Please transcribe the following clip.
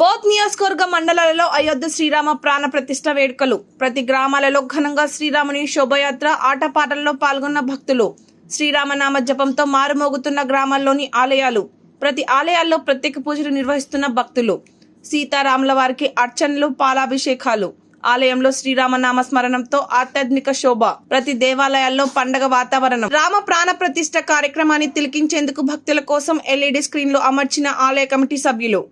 Both నియోజకవర్గ మండలాలలో అయోధ్య శ్రీరామ ప్రాణ ప్రతిష్ట వేడుకలు. ప్రతి గ్రామాలలో ఘనంగా శ్రీరాముని శోభయాత్ర ఆటపాటల్లో పాల్గొన్న భక్తులు. శ్రీరామనామ జపంతో మారుమోగుతున్న గ్రామాల్లోని ఆలయాలు. ప్రతి ఆలయాల్లో ప్రత్యేక పూజలు నిర్వహిస్తున్న భక్తులు. సీతారాముల వారికి అర్చనలు పాలాభిషేకాలు. ఆలయంలో శ్రీరామనామ స్మరణంతో ఆధ్యాత్మిక శోభ. ప్రతి దేవాలయాల్లో పండగ వాతావరణం. రామ ప్రాణ ప్రతిష్ట కార్యక్రమాన్ని తిలకించేందుకు భక్తుల కోసం ఎల్ఈడి స్క్రీన్లు అమర్చిన ఆలయ కమిటీ సభ్యులు.